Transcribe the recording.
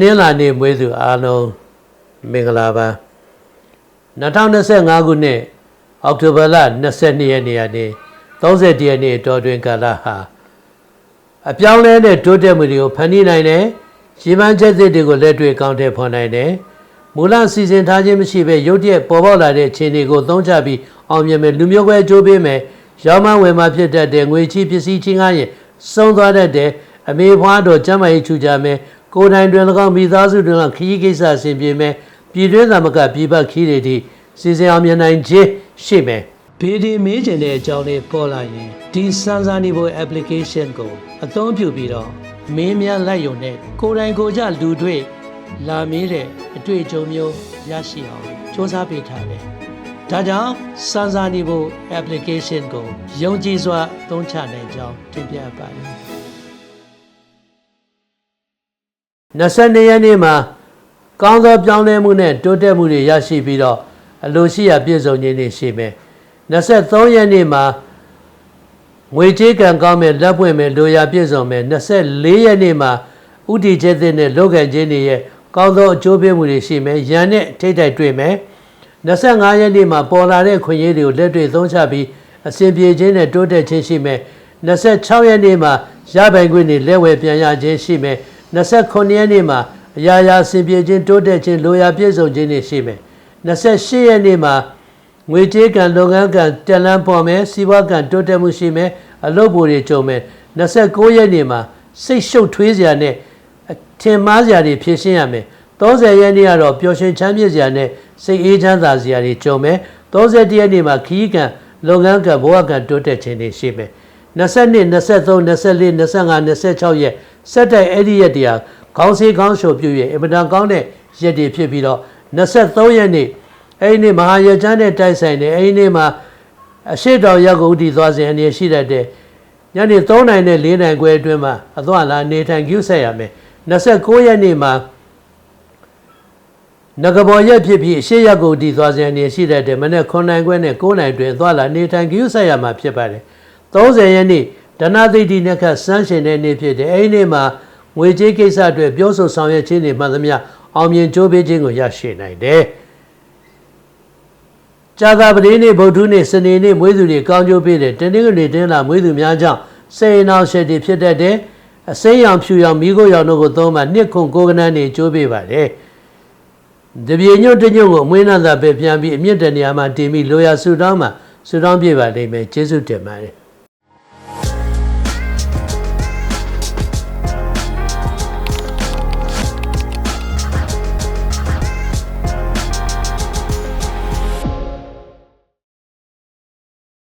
နင်္လာနေ့မွေးသူအားလုံးမင်္ဂလာပါ2025ခုနှစ်အောက်တိုဘာလ22ရက်နေ့ကနေ30ရက်နေ့တော်တွင်ကာလဟာအပြောင်းလဲတဲ့တိုးတက်မှုတွေကိုဖန်တီးနိုင်တယ်ရည်မှန်းချက်သစ်တွေကိုလက်တွေ့ကောင်းတဲ့ဖော်နိုင်တယ်မူလစီစဉ်ထားခြင်းမရှိဘဲရုတ်တရက်ပေါ်ပေါက်လာတဲ့အခြေအနေကိုသုံးချပြီးအောင်မြင်မယ်လူမျိုးကွဲအကျိုးပေးမယ်ရောင်းမဝယ်မှာဖြစ်တတ်တဲ့ငွေချီးပစ္စည်းချင်းကားရင်စုံသွားတတ်တဲ့အမေဖွားတော်ကျမ်းမာရေးချူကြမယ် ကိုယ်တိုင်တွင်၎င်းမိသားစုတွင်၎င်းခရီးကိစ္စအဆင်ပြေမယ်ပြည်တွင်းသမကပြည်ပခီးတွေထိစီစဉ်အောင်မြင်နိုင်ခြင်းရှိမယ်ဘေဒီမေးကျင်တဲ့အကြောင်းလေးပေါ်လာရင်ဒီစမ်းစာနေဖို့ application ကိုအသုံးပြုပြီးတော့မင်းများလိုက်ရုံနဲ့ကိုယ်တိုင်ကိုယ်ကြလူတွေ့လာမေးတဲ့အတွေ့အကြုံမျိုးရရှိအောင်စ조사ပေးထားတယ်။ဒါကြောင့်စမ်းစာနေဖို့ application ကိုယုံကြည်စွာသုံးချနိုင်ကြောင်းတင်ပြပါတယ်။ 22ရက်နေ့မှာကောင်းသောပြောင်းလဲမှုနဲ့တိုးတက်မှုတွေရရှိပြီးတော့အလိုရှိရာပြည့်စုံခြင်းတွေရှိမယ်23ရက်နေ့မှာငွေကြေးကံကောင်းမဲ့လက်ပွင့်မဲ့လိုရာပြည့်စုံမဲ့24ရက်နေ့မှာဥတီချက်သစ်နဲ့လောကန်ခြင်းတွေရဲ့ကောင်းသောအကျိုးပေးမှုတွေရှိမယ်ရန်နဲ့ထိတ်တိုက်တွေ့မယ်25ရက်နေ့မှာပေါ်လာတဲ့ခွင့်ရည်တွေကိုလက်တွေ့သုံးချပြီးအစဉ်ပြေခြင်းနဲ့တိုးတက်ခြင်းရှိမယ်26ရက်နေ့မှာရပိုင်ခွင့်တွေလက်ဝယ်ပြန်ရခြင်းရှိမယ် 29ရက်နေ့မှာအရာရာဆင်ပြေခြင်းတိုးတက်ခြင်းလိုရာပြည့်စုံခြင်းတွေရှိမယ်28ရက်နေ့မှာငွေကြေးကံလုပ်ငန်းကံတန်လန်းပေါ်မယ်စီးပွားကံတိုးတက်မှုရှိမယ်အလုပ်ပိုတွေကြုံမယ်29ရက်နေ့မှာစိတ်ရှုပ်ထွေးစရာနဲ့ထင်မှားစရာတွေဖြည့်ရှင်းရမယ်30ရက်နေ့ကတော့ပျော်ရွှင်ချမ်းမြေ့စရာနဲ့စိတ်အေးချမ်းသာစရာတွေကြုံမယ်31ရက်နေ့မှာခီးကံလုပ်ငန်းကံဘဝကံတိုးတက်ခြင်းတွေရှိမယ်22 23 24 25 26ရက်စက်တိုက်အဲ့ဒီရက်တည်းဟာခေါင်းစည်းခေါင်းလျှော်ပြည့်ရဲ့အင်မတန်ကောင်းတဲ့ရက်တွေဖြစ်ပြီးတော့23ရက်နေ့အဲ့ဒီနေ့မဟာရချမ်းနဲ့တိုက်ဆိုင်တယ်အဲ့ဒီနေ့မှာအရှိတော်ရက်ကိုဥတီသွားစဉ်အနေရှိတတ်တဲ့ညနေ3နိုင်နဲ့4နိုင်ခွဲအတွင်းမှာအသွားလာနေထိုင်ကျူးဆက်ရမယ်29ရက်နေ့မှာနဂဘော်ရက်ဖြစ်ပြီးအရှိရက်ကိုဥတီသွားစဉ်အနေရှိတတ်တဲ့မနေ့9နိုင်ခွဲနဲ့9နိုင်တွင်အသွားလာနေထိုင်ကျူးဆက်ရမှာဖြစ်ပါတယ်30ရက်နေ့ ဒနာသိတိနဲ့ခတ်စမ်းရှင်တဲ့နေ့ဖြစ်တယ်အဲ့ဒီနေ့မှာငွေကြေးကိစ္စအတွက်ပြောဆိုဆောင်ရွက်ခြင်းတွေမှန်သမျှအောင်မြင်ကြိုးပေးခြင်းကိုရရှိနိုင်တယ်ကြာသာပတိနေ့ဗုဒ္ဓနေ့စနေနေ့မွေးသူတွေကောင်းကျိုးပေးတယ်တနင်္ဂနွေတင်းလာမွေးသူများကြောင့်စေနာရှက်တွေဖြစ်တတ်တယ်အစိမ်းရောင်ဖြူရောင်မိခိုးရောင်တို့ကိုသုံးမှနှစ်ခွန်ကိုကနန်းနေကြိုးပေးပါတယ်တပြေညွတ်တညွတ်ကိုအမွေးနာသာပဲပြန်ပြီးအမြင့်တနေရာမှာတင်ပြီးလိုရာဆူတောင်းမှဆူတောင်းပြပါလိမ့်မယ်ကျေးဇူးတင်ပါတယ်